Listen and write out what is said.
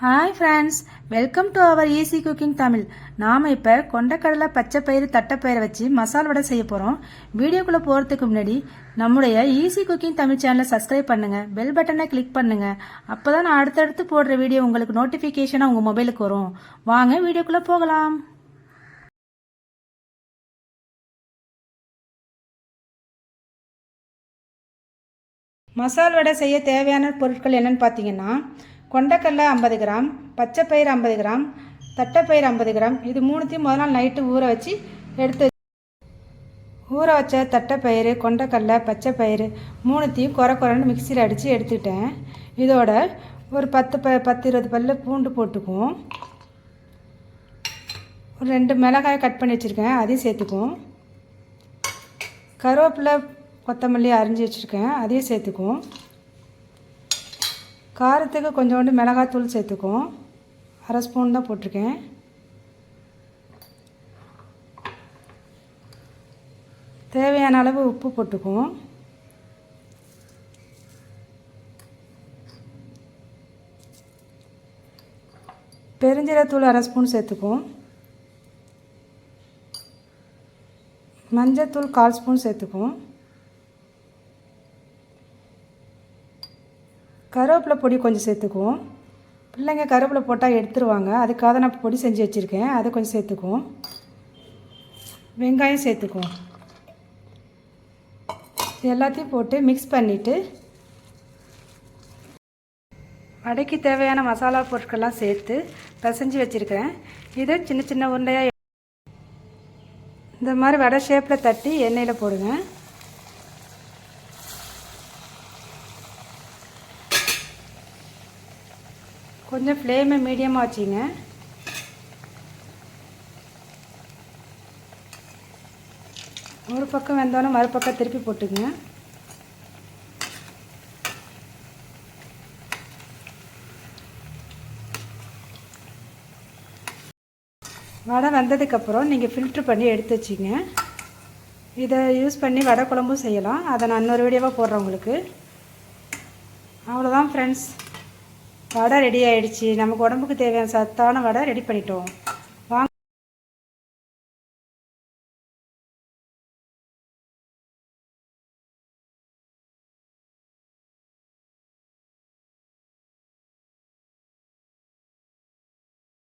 Hi friends welcome to our easy cooking Tamil நாம் இப்போ கொண்டக்கடலை பச்சை பயிறு தட்டைப்பயிரை வச்சு மசால் வடை செய்ய போகிறோம் வீடியோக்குள்ளே போகிறதுக்கு முன்னாடி நம்முடைய ஈஸி குக்கிங் தமிழ் சேனலை சப்ஸ்கிரைப் பண்ணுங்கள் பெல் பட்டனை கிளிக் பண்ணுங்கள் அப்போ தான் நான் அடுத்தடுத்து போடுற வீடியோ உங்களுக்கு நோட்டிஃபிகேஷனாக உங்கள் மொபைலுக்கு வரும். வாங்க வீடியோக்குள்ளே போகலாம். மசால் வடை செய்ய தேவையான பொருட்கள் என்னென்னு பார்த்தீங்கன்னா கொண்டக்கடலை ஐம்பது கிராம் பச்சைப்பயிறு ஐம்பது கிராம் தட்டைப்பயிறு ஐம்பது கிராம் இது மூணுத்தையும் முதல் நாள் நைட்டு ஊற வச்சு எடுத்து ஊற வச்ச தட்டைப்பயிறு கொண்டக்கடலை பச்சைப்பயிறு மூணுத்தையும் குறை குறைன்னு மிக்சியில் அடித்து எடுத்துக்கிட்டேன். இதோட ஒரு பத்து ப பத்து இருபது பல்லு பூண்டு போட்டுக்குவோம். ஒரு ரெண்டு மிளகாய் கட் பண்ணி வச்சுருக்கேன் அதையும் சேர்த்துக்குவோம். கருவேப்பிலை கொத்தமல்லி அரிஞ்சு வச்சுருக்கேன் அதையும் சேர்த்துக்குவோம். காரத்துக்கு கொஞ்சோண்டு மிளகாத்தூள் சேர்த்துக்குவோம். அரை ஸ்பூன் தான் போட்டிருக்கேன். தேவையான அளவு உப்பு போட்டுக்குவோம். பெருஞ்சீரத்தூள் அரை ஸ்பூன் சேர்த்துக்குவோம். மஞ்சத்தூள் கால் ஸ்பூன் சேர்த்துக்குவோம். கருவேப்பிலை பொடி கொஞ்சம் சேர்த்துக்குவோம். பிள்ளைங்க கருவேப்பிலை போட்டால் எடுத்துருவாங்க. அதுக்காக நான் பொடி செஞ்சு வச்சுருக்கேன். அதை கொஞ்சம் சேர்த்துக்குவோம். வெங்காயம் சேர்த்துக்குவோம். எல்லாத்தையும் போட்டு மிக்ஸ் பண்ணிவிட்டு வடைக்கு தேவையான மசாலா பொருட்கள்லாம் சேர்த்து பிசைஞ்சு வச்சுருக்கிறேன். இதை சின்ன சின்ன உருண்டையாக இந்த மாதிரி வடை ஷேப்பில் தட்டி எண்ணெயில் போடுங்க. கொஞ்சம் ஃப்ளேமை மீடியமாக வச்சுங்க. ஒரு பக்கம் வெந்தோடனே மறுபக்கம் திருப்பி போட்டுங்க வடை வந்ததுக்கப்புறம் நீங்கள் ஃபில்ட்ரு பண்ணி எடுத்து வச்சிங்க. இதை யூஸ் பண்ணி வடை குழம்பும் செய்யலாம். அதை நான் இன்னொரு வீடியோவாக போடுறேன் உங்களுக்கு. அவ்வளோதான் ஃப்ரெண்ட்ஸ் வடை ரெடி ஆகிடுச்சி நமக்கு உடம்புக்கு தேவையான சத்தான வடை ரெடி பண்ணிட்டோம்.